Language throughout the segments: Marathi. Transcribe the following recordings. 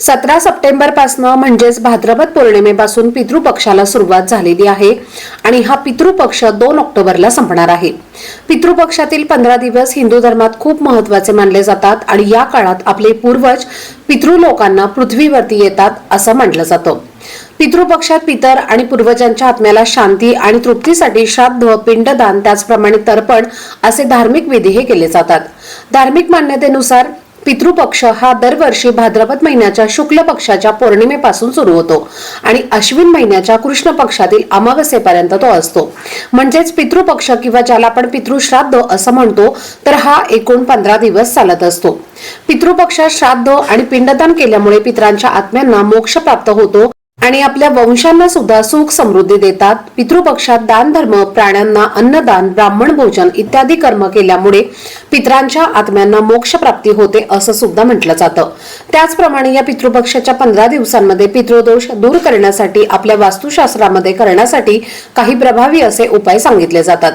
सतरा सप्टेंबरपासनं म्हणजेच भाद्रपद पौर्णिमेपासून पितृपक्षाला सुरुवात झालेली आहे आणि हा पितृपक्ष दोन ऑक्टोबरला संपणार आहे. पितृपक्षातील पंधरा दिवस हिंदू धर्मात खूप महत्त्वाचे मानले जातात आणि या काळात आपले पूर्वज पितृलोकांना पृथ्वीवरती येतात असं म्हटलं जातं. पितृपक्षात पितर आणि पूर्वजांच्या आत्म्याला शांती आणि तृप्तीसाठी श्राद्ध पिंडदान त्याचप्रमाणे तर्पण असे धार्मिक विधी हे केले जातात. धार्मिक मान्यतेनुसार पितृपक्ष हा दरवर्षी भाद्रपद महिन्याच्या शुक्ल पक्षाच्या पौर्णिमेपासून सुरू होतो आणि अश्विन महिन्याच्या कृष्ण पक्षातील अमावस्येपर्यंत तो असतो. म्हणजेच पितृपक्ष किंवा ज्याला आपण पितृश्राद्ध असं म्हणतो तर हा एकूण पंधरा दिवस चालत असतो. पितृपक्षात श्राद्ध आणि पिंडदान केल्यामुळे पितरांच्या आत्म्यांना मोक्ष प्राप्त होतो. आणि आपल्या वंशांना सुद्धा सुख समृद्धी देतात. पितृपक्षात दान धर्म प्राण्यांना अन्नदान ब्राह्मण भोजन इत्यादी कर्म केल्यामुळे पितरांच्या आत्म्यांना मोक्ष प्राप्ती होते असं सुद्धा म्हटलं जातं. त्याचप्रमाणे या पितृपक्षाच्या पंधरा दिवसांमध्ये पितृदोष दूर करण्यासाठी आपल्या वास्तुशास्त्रामध्ये करण्यासाठी काही प्रभावी असे उपाय सांगितले जातात.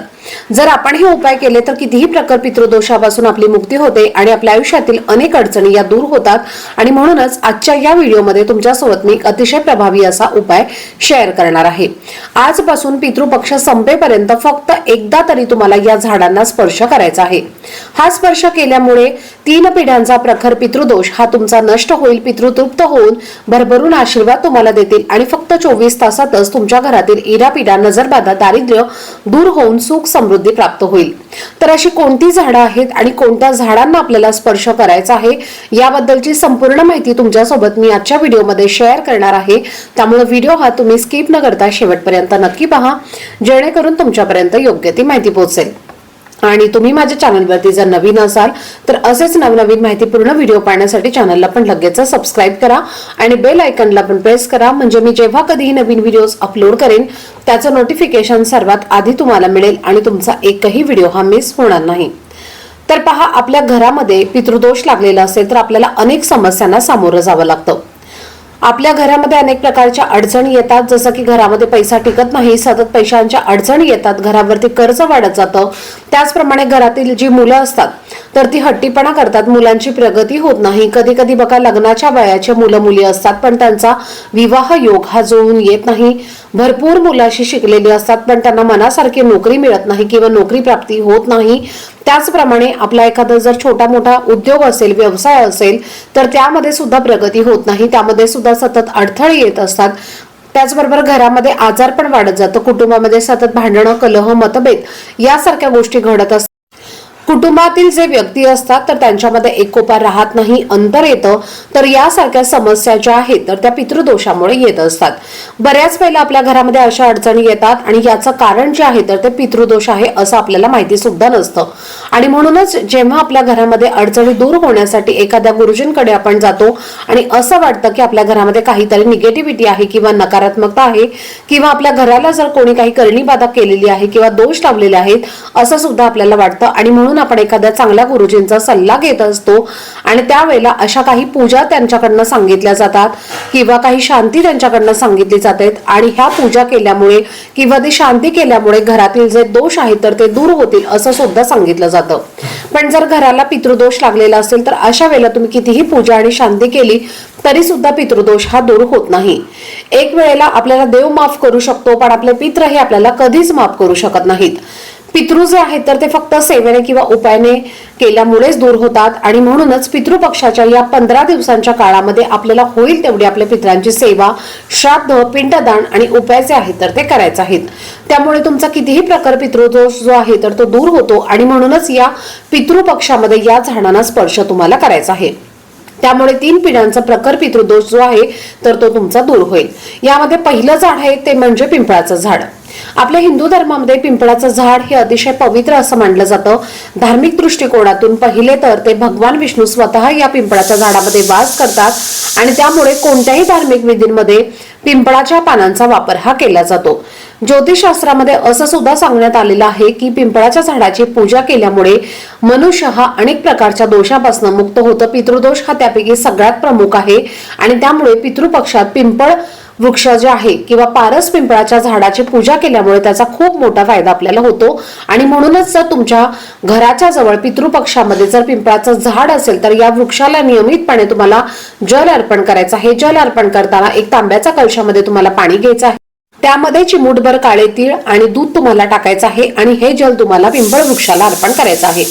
जर आपण हे उपाय केले तर कितीही प्रकार पितृदोषापासून आपली मुक्ती होते आणि आपल्या आयुष्यातील अनेक अडचणी या दूर होतात. आणि म्हणूनच आजच्या या व्हिडिओमध्ये तुमच्यासोबत मी एक अतिशय प्रभावी असा उपाय शेअर करणार आहे. आजपासून पितृपक्ष संपेपर्यंत फक्त एकदा तरी तुम्हाला या झाडांना स्पर्श करायचा आहे. हा स्पर्श केल्यामुळे तीन पिढ्यांचा प्रखर पितृदोष हा तुमचा नष्ट होईल पितृतृप्त होऊन भरभरून आशीर्वाद तुम्हाला देतील आणि फक्त चोवीस तासातच तुमच्या घरातील इरापिडा नजरबाधा दारिद्र्य दूर होऊन सुख समृद्धी प्राप्त होईल. तर अशी कोणती झाडं आहेत आणि कोणत्या झाडांना आपल्याला स्पर्श करायचा आहे याबद्दलची संपूर्ण माहिती तुमच्यासोबत मी आजच्या व्हिडिओमध्ये शेअर करणार आहे. त्यामुळे व्हिडिओ हा तुम्ही स्किप न करता शेवटपर्यंत नक्की पहा जेणेकरून तुमच्यापर्यंत योग्य ती माहिती पोहोचेल. आणि तुम्ही माझ्या चॅनलवरती जर नवीन असाल तर असेच नवनवीन माहितीपूर्ण व्हिडिओ पाहण्यासाठी चॅनलला पण लगेच सबस्क्राईब करा आणि बेल आयकनला पण प्रेस करा. म्हणजे मी जेव्हा कधीही नवीन व्हिडिओज अपलोड करेन त्याचं नोटिफिकेशन सर्वात आधी तुम्हाला मिळेल आणि तुमचा एकही व्हिडिओ हा मिस होणार नाही. तर पहा आपल्या घरामध्ये पितृदोष लागलेला असेल तर आपल्याला अनेक समस्यांना सामोरं जावं लागतं. आपल्या घरामध्ये अनेक प्रकारच्या अडचणी येतात. जसं की घरामध्ये पैसा टिकत नाही सतत पैशांच्या अडचणी येतात घरावरती कर्ज वाढत जातं. त्याचप्रमाणे घरातील जी मुलं असतात तर ती हट्टीपणा करतात. मुलांची प्रगती होत नाही. कधी कधी बघा लग्नाच्या वयाचे मुलं मुली असतात पण त्यांचा विवाह योग हा जुळून येत नाही. भरपूर मुलाशी शिकलेली असतात पण त्यांना मनासारखी नोकरी मिळत नाही किंवा नोकरी प्राप्ती होत नाही. त्याचप्रमाणे आपला एखादा जर छोटा मोठा उद्योग असेल व्यवसाय असेल तर त्यामध्ये सुद्धा प्रगती होत नाही. त्यामध्ये सुद्धा सतत अडथळे येत असतात. त्याचबरोबर घरामध्ये आजार पण वाढत जातं कुटुंबामध्ये सतत भांडणं कलह मतभेद यासारख्या गोष्टी घडत असतात. कुटुंबातील जे व्यक्ती असतात तर त्यांच्यामध्ये एकोपा राहत नाही अंतर येतं. तर यासारख्या समस्या ज्या आहेत तर त्या पितृदोषामुळे येत असतात. बऱ्याच वेळेला आपल्या घरामध्ये अशा अडचणी येतात आणि याचं कारण जे आहे तर ते पितृदोष आहे असं आपल्याला माहिती सुद्धा नसतं. आणि म्हणूनच जेव्हा आपल्या घरामध्ये अडचणी दूर होण्यासाठी एखाद्या गुरुजींकडे आपण जातो आणि असं वाटतं की आपल्या घरामध्ये काहीतरी निगेटिव्हिटी आहे किंवा नकारात्मकता आहे किंवा आपल्या घराला जर कोणी काही करणी बाधा केलेली आहे किंवा दोष लावलेले आहेत असं सुद्धा आपल्याला वाटतं. आणि म्हणून आपण एखाद्या चांगल्या गुरुजींचा सल्ला घेत असतो आणि त्यावेळेला अशा काही पूजा त्यांच्याकडनं सांगितल्या जातात किंवा काही शांती त्यांच्याकडनं सांगितली जाते आणि ह्या पूजा केल्यामुळे किंवा ती शांती केल्यामुळे घरातील जे दोष आहेत तर ते दूर होतील असं सुद्धा सांगितलं जातं. पण जर घराला पितृदोष लागलेला असेल तर अशा वेळेला तुम्ही कितीही पूजा आणि शांती केली तरी सुद्धा पितृदोष हा दूर होत नाही. एक वेळेला आपल्याला देव माफ करू शकतो पण आपले पित्र हे आपल्याला कधीच माफ करू शकत नाहीत. पितृ जे आहेत तर ते फक्त सेवेने किंवा उपायने केल्यामुळेच दूर होतात. आणि म्हणूनच पितृपक्षाच्या या पंधरा दिवसांच्या काळामध्ये आपल्याला होईल तेवढी आपल्या पित्रांची सेवा श्राद्ध पिंडदान आणि उपाय जे आहेत तर ते करायचे आहेत. त्यामुळे तुमचा कितीही प्रकार पितृदोष जो आहे तर तो दूर होतो. आणि म्हणूनच या पितृपक्षामध्ये या झाडांना स्पर्श तुम्हाला करायचा आहे. त्यामुळे तीन पिढ्यांचा प्रखर पितृदोष जो आहे तर तो तुमचा दूर होईल. यामध्ये पहिलं झाड आहे ते म्हणजे पिंपळाचं झाड. आपल्या हिंदू धर्मामध्ये पिंपळाचं झाड हे अतिशय पवित्र असं मानलं जातं. धार्मिक दृष्टिकोनातून पहिले तर ते भगवान विष्णू स्वतः या पिंपळाच्या झाडामध्ये वास करतात आणि त्यामुळे कोणत्याही धार्मिक विधींमध्ये पिंपळाच्या पानांचा वापर हा केला जातो. ज्योतिषशास्त्रामध्ये असं सुद्धा सांगण्यात आलेलं आहे की पिंपळाच्या झाडाची पूजा केल्यामुळे मनुष्य हा अनेक प्रकारच्या दोषापासून मुक्त होतं. पितृदोष हा त्यापैकी सगळ्यात प्रमुख आहे आणि त्यामुळे पितृपक्षात पिंपळ वृक्ष जे आहे किंवा पारस पिंपळाच्या झाडाची पूजा केल्यामुळे त्याचा खूप मोठा फायदा आपल्याला होतो. आणि म्हणूनच जर तुमच्या घराच्या जवळ पितृपक्षामध्ये जर पिंपळाचं झाड असेल तर या वृक्षाला नियमितपणे तुम्हाला जल अर्पण करायचं आहे. जल अर्पण करताना एक तांब्याच्या कलशामध्ये तुम्हाला पाणी घ्यायचं आहे. त्यामध्ये चिमूटभर काळे तीळ आणि दूध तुम्हाला टाकायचं आहे आणि हे जल तुम्हाला पिंपळ वृक्षाला अर्पण करायचं आहे.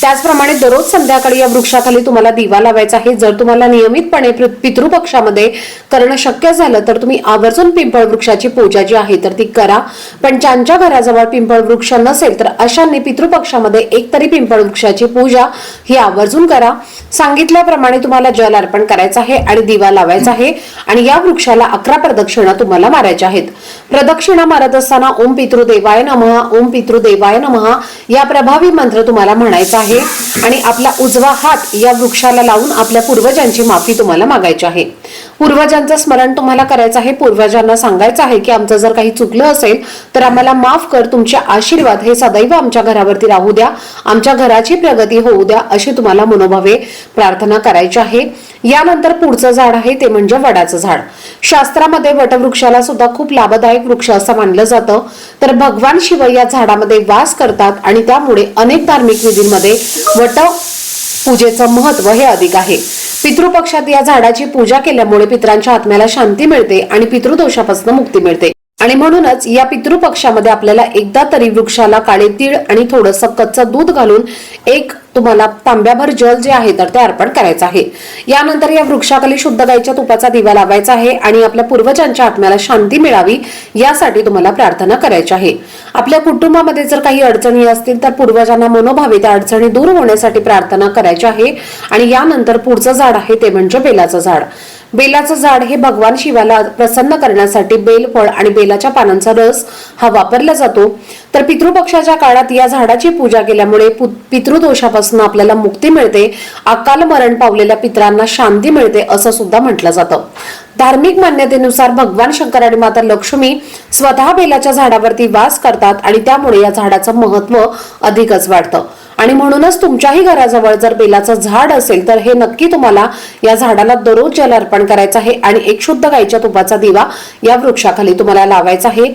त्याचप्रमाणे दररोज संध्याकाळी या वृक्षाखाली तुम्हाला दिवा लावायचा आहे. जर तुम्हाला नियमितपणे पितृपक्षामध्ये करणं शक्य झालं तर तुम्ही आवर्जून पिंपळ वृक्षाची पूजा जी आहे तर ती करा. पण ज्यांच्या घराजवळ पिंपळ वृक्ष नसेल तर अशांनी पितृपक्षामध्ये एक तरी पिंपळ वृक्षाची पूजा ही आवर्जून करा. सांगितल्याप्रमाणे तुम्हाला जल अर्पण करायचं आहे आणि दिवा लावायचा आहे आणि या वृक्षाला अकरा प्रदक्षिणा तुम्हाला मारायच्या आहेत. प्रदक्षिणा मारत असताना ओम पितृदेवाय नमः ओम पितृदेवाय नमः या प्रभावी मंत्र तुम्हाला म्हणायचा आहे. आणि आपला उजवा हात या वृक्षाला लावून आपल्या पूर्वजांची माफी तुम्हाला मागायची आहे. पूर्वजांचं स्मरण तुम्हाला करायचं आहे. पूर्वजांना सांगायचं आहे की आमचं जर काही चुकलं असेल तर आम्हाला माफ कर तुमचे आशीर्वाद हे सदैव आमच्या घरावरती राहू द्या. आमच्या घराची प्रगती होऊ द्या अशी तुम्हाला मनोभावे प्रार्थना करायची आहे. यानंतर पुढचं झाड आहे ते म्हणजे वडाचं झाड. शास्त्रामध्ये वटवृक्षाला सुद्धा खूप लाभदायक वृक्ष असं मानलं जातं. तर भगवान शिव या झाडामध्ये वास करतात आणि त्यामुळे अनेक धार्मिक विधींमध्ये वट पूजेचं महत्त्व हे अधिक आहे. पितृपक्षात या झाडाची पूजा केल्यामुळे पितरांच्या आत्म्याला शांती मिळते आणि पितृदोषापासून मुक्ती मिळते. आणि म्हणूनच या पितृपक्षामध्ये आपल्याला एकदा तरी वृक्षाला काळे तीळ आणि थोडंसं कच्चं दूध घालून एक तुम्हाला तांब्याभर जल जे आहे तर ते अर्पण करायचं आहे. यानंतर या वृक्षाखाली शुद्ध गाईच्या तुपाचा दिवा लावायचा आहे आणि आपल्या पूर्वजांच्या आत्म्याला शांती मिळावी यासाठी तुम्हाला प्रार्थना करायची आहे. आपल्या कुटुंबामध्ये जर काही अडचणी असतील तर पूर्वजांना मनोभावे त्या अडचणी दूर होण्यासाठी प्रार्थना करायची आहे आणि यानंतर पुढचं झाड आहे ते म्हणजे बेलाचं झाड. बेलाचं झाड हे भगवान शिवाला प्रसन्न करण्यासाठी बेलफळ आणि बेलाच्या पानांचा रस हा वापरला जातो. तर पितृपक्षाच्या काळात या झाडाची पूजा केल्यामुळे पितृदोषापासून आपल्याला मुक्ती मिळते अकाल मरण पावलेल्या पितरांना शांती मिळते असं सुद्धा म्हटलं जातं. धार्मिक मान्यतेनुसार भगवान शंकर आणि माता लक्ष्मी स्वतः बेलाच्या झाडावरती वास करतात आणि त्यामुळे या झाडाचं महत्त्व अधिकच वाढतं. आणि म्हणूनच तुमच्याही घराजवळ जर बेलाचं झाड असेल तर हे नक्की तुम्हाला या झाडाला दररोज जल अर्पण करायचं आहे आणि एक शुद्ध गाईच्या तुपाचा दिवा या वृक्षाखाली तुम्हाला लावायचा आहे.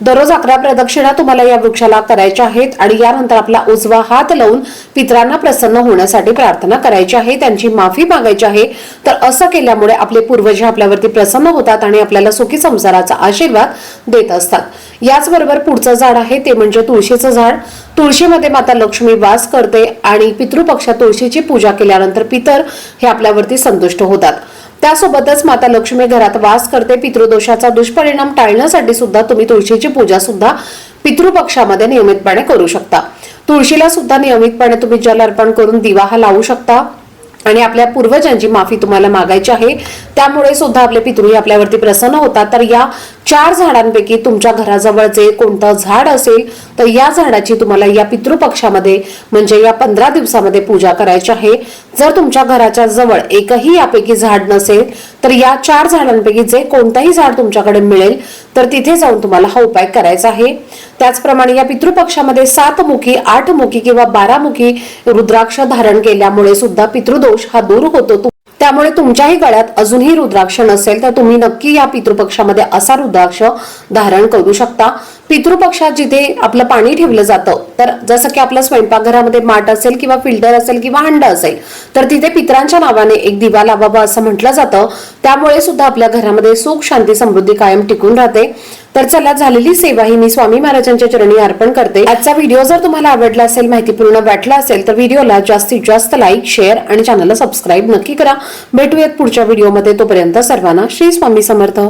दररोज अकरा प्रदक्षिणा तुम्हाला या वृक्षाला करायच्या आहेत आणि यानंतर आपला उजवा हात लावून पितरांना प्रसन्न होण्यासाठी प्रार्थना करायची आहे. त्यांची माफी मागायची आहे. तर असं केल्यामुळे आपले पूर्वज हे आपल्यावरती प्रसन्न होतात आणि आपल्याला सुखी संसाराचा आशीर्वाद देत असतात. याचबरोबर पुढचं झाड आहे ते म्हणजे तुळशीचं झाड. तुळशीमध्ये माता लक्ष्मी वास करते आणि पितृपक्षात तुळशीची पूजा केल्यानंतर पितर हे आपल्यावरती संतुष्ट होतात. त्यासोबतच माता लक्ष्मी घरात वास करते पितृदोषाचा दुष्परिणाम टाळण्यासाठी सुद्धा तुम्ही तुळशीची पूजा सुद्धा पितृपक्षामध्ये नियमितपणे करू शकता. तुळशीला सुद्धा नियमितपणे तुम्ही जल अर्पण करून दिवा हा लावू शकता आणि आपल्या पूर्वजांची माफी तुम्हाला मागायची आहे. त्यामुळे सुद्धा आपले पितृही आपल्यावरती प्रसन्न होतात. तर या चार झाडांपैकी तुमच्या घराजवळ जे कोणतं झाड असेल तर या झाडाची तुम्हाला या पितृपक्षामध्ये म्हणजे या पंधरा दिवसामध्ये पूजा करायची आहे. जर तुमच्या घराच्या जवळ एकही यापैकी झाड नसेल तर या चार झाडांपैकी जे कोणतंही झाड तुमच्याकडे मिळेल तर तिथे जाऊन तुम्हाला हा उपाय करायचा आहे. त्याचप्रमाणे या पितृपक्षामध्ये सात मुखी आठ मुखी किंवा बारा मुखी रुद्राक्ष धारण केल्यामुळे सुद्धा पितृदोष हा दूर होतो. त्यामुळे तुमच्याही गळ्यात अजूनही रुद्राक्ष नसेल तर तुम्ही नक्की या पितृपक्षामध्ये असा रुद्राक्ष धारण करू शकता. पितृपक्षात जिथे आपलं पाणी ठेवलं जातं तर जसं की आपल्या स्वयंपाकघरामध्ये माठ असेल किंवा फिल्टर असेल किंवा हंड असेल तर तिथे पितरांच्या नावाने एक दिवा लावावा असं म्हटलं जातं. त्यामुळे सुद्धा आपल्या घरामध्ये सुख शांती समृद्धी कायम टिकून राहते. तर चला झालेली सेवा ही मी स्वामी महाराजांच्या चरणी अर्पण करते. आजचा व्हिडिओ जर तुम्हाला आवडला असेल माहितीपूर्ण वाटला असेल तर व्हिडिओला जास्तीत जास्त लाईक शेअर आणि चॅनलला सबस्क्राईब नक्की करा. भेटूयात पुढच्या व्हिडिओमध्ये. तोपर्यंत सर्वांना श्री स्वामी समर्थ.